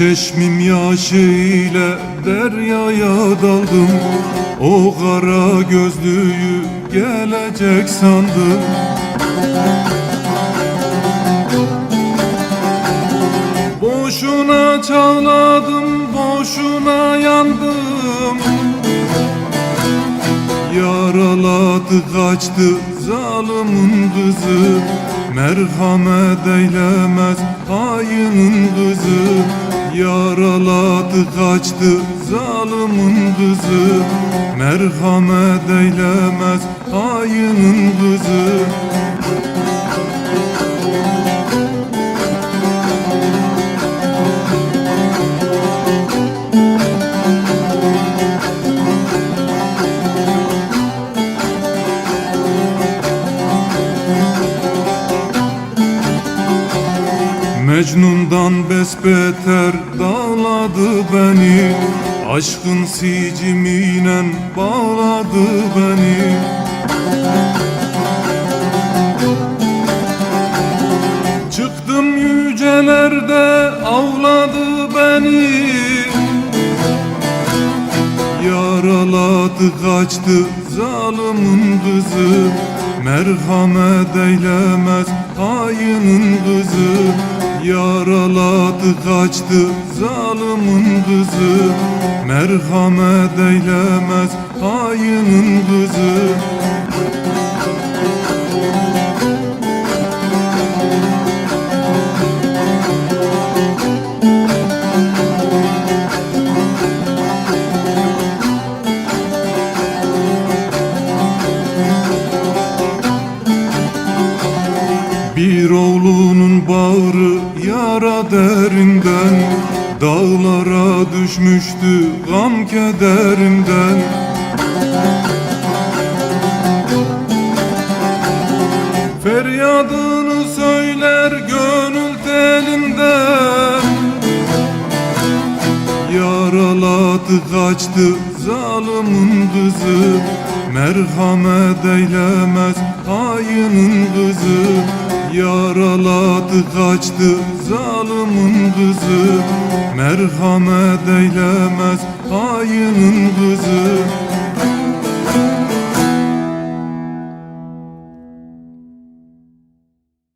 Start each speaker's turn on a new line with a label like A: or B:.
A: Çeşmim yaşı ile deryaya daldım. O kara gözlüyü gelecek sandım. Boşuna çağladım, boşuna yandım Yaraladı kaçtı zalimin kızı. Merhamet eylemez hayının kızı. Yaraladı kaçtı zalimin kızı. Merhamet eylemez hayının kızı Mecnun'dan besbeter dağladı beni. Aşkın sicimiyle bağladı beni. Çıktım yücelerde avladı beni. Yaraladı kaçtı zalimin kızı. Merhamet eylemez hayının kızı Yaraladı kaçtı zalimin kızı. Merhamet eylemez hayının kızı oğlunun bağrı yara derinden Dağlara düşmüştü gam kederinden. Feryadını söyler gönül telinden. Yaraladı kaçtı zalimin kızı. Merhamet eylemez hayının kızı Yaraladı kaçtı zalimin kızı. Merhamet eylemez hayının kızı